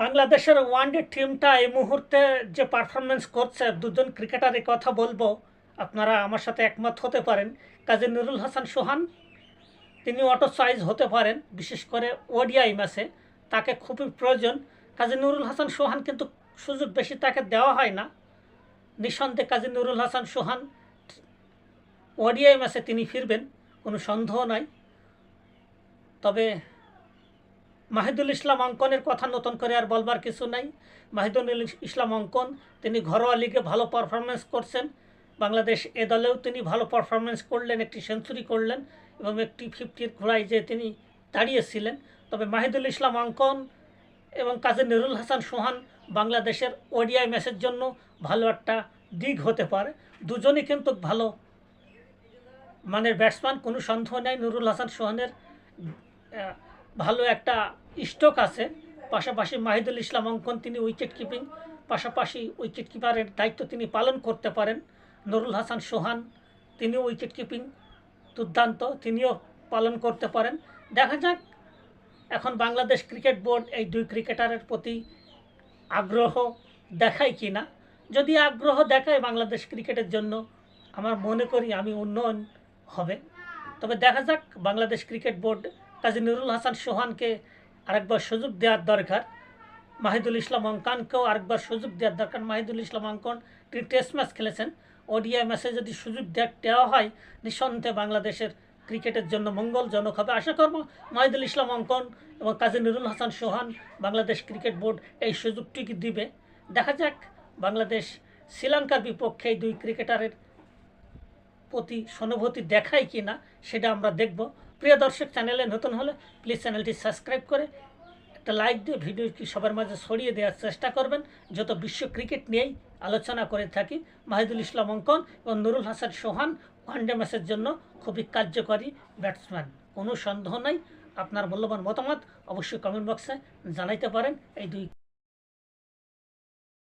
বাংলাদেশের ওয়ানডে টিমটা এই মুহূর্তে যে পারফরমেন্স করছে, দুজন ক্রিকেটারের কথা বলব। আপনারা আমার সাথে একমত হতে পারেন। কাজী নুরুল হাসান সোহান, তিনি অটো সাইজ হতে পারেন, বিশেষ করে ওডিআই ম্যাচে তাকে খুবই প্রয়োজন। কাজী নুরুল হাসান সোহান কিন্তু সুযোগ বেশি তাকে দেওয়া হয় না। নিঃসন্দেহে কাজী নুরুল হাসান সোহান ওডিআই ম্যাচে তিনি ফিরবেন, কোনো সন্দেহ নাই। তবে মাহিদুল ইসলাম অঙ্কনের কথা নতুন করে আর বলবার কিছু নাই। মাহিদুল ইসলাম অঙ্কন, তিনি ঘরোয়া লিগে ভালো পারফরমেন্স করছেন। বাংলাদেশ এ দলেও তিনি ভালো পারফরমেন্স করলেন, একটি সেঞ্চুরি করলেন এবং একটি ফিফটির ঘোড়ায় যে তিনি দাঁড়িয়েছিলেন। তবে মাহিদুল ইসলাম অঙ্কন এবং কাজী নুরুল হাসান সোহান বাংলাদেশের ওডিআই ম্যাচের জন্য ভালো একটা দিক হতে পারে। দুজনই কিন্তু ভালো মানের ব্যাটসম্যান কোনো সন্দেহ নেই। নুরুল হাসান সোহানের ভালো একটা স্ট্রোক আছে। পাশাপাশি মাহিদুল ইসলাম অঙ্কন তিনি উইকেট কিপিং পাশাপাশি উইকেট কিপারের দায়িত্ব তিনি পালন করতে পারেন। নুরুল হাসান সোহান, তিনিও উইকেট কিপিং দুর্দান্ত, তিনিও পালন করতে পারেন। দেখা যাক, এখন বাংলাদেশ ক্রিকেট বোর্ড এই দুই ক্রিকেটারের প্রতি আগ্রহ দেখায় কি না যদি আগ্রহ দেখায় বাংলাদেশ ক্রিকেটের জন্য, আমার মনে করি আমি উন্নয়ন হবে। তবে দেখা যাক, বাংলাদেশ ক্রিকেট বোর্ড কাজী নুরুল হাসান সোহানকে আরেকবার সুযোগ দেওয়ার দরকার। মাহিদুল ইসলাম অঙ্কানকেও আরেকবার সুযোগ দেওয়ার দরকার। মাহিদুল ইসলাম অঙ্কন, তিনি টেস্ট ম্যাচ খেলেছেন। ওডিআই ম্যাচে যদি সুযোগ দেওয়া হয়, নিঃসন্দেহে বাংলাদেশের ক্রিকেটের জন্য মঙ্গলজনক হবে। আশা করব মাহিদুল ইসলাম অঙ্কন এবং কাজী নুরুল হাসান সোহান বাংলাদেশ ক্রিকেট বোর্ড এই সুযোগটিকে দিবে। দেখা যাক, বাংলাদেশ শ্রীলঙ্কার বিপক্ষে এই দুই ক্রিকেটারের প্রতি সহানুভূতি দেখায় কি না সেটা আমরা দেখব। প্রিয় দর্শক, চ্যানেলে নতুন হলে প্লিজ চ্যানেলটি সাবস্ক্রাইব করে একটা লাইক দিয়ে ভিডিওটি সবার মাঝে ছড়িয়ে দেওয়ার চেষ্টা করবেন। যত বিশ্ব ক্রিকেট নিয়েই আলোচনা করে থাকি, মাহিদুল ইসলাম অঙ্কন এবং নুরুল হাসান সোহান ওয়ানডে ম্যাচের জন্য খুবই কার্যকরী ব্যাটসম্যান কোনো সন্দেহ নাই, আপনার মূল্যবান মতামত অবশ্যই কমেন্ট বক্সে জানাইতে পারেন। এই দুই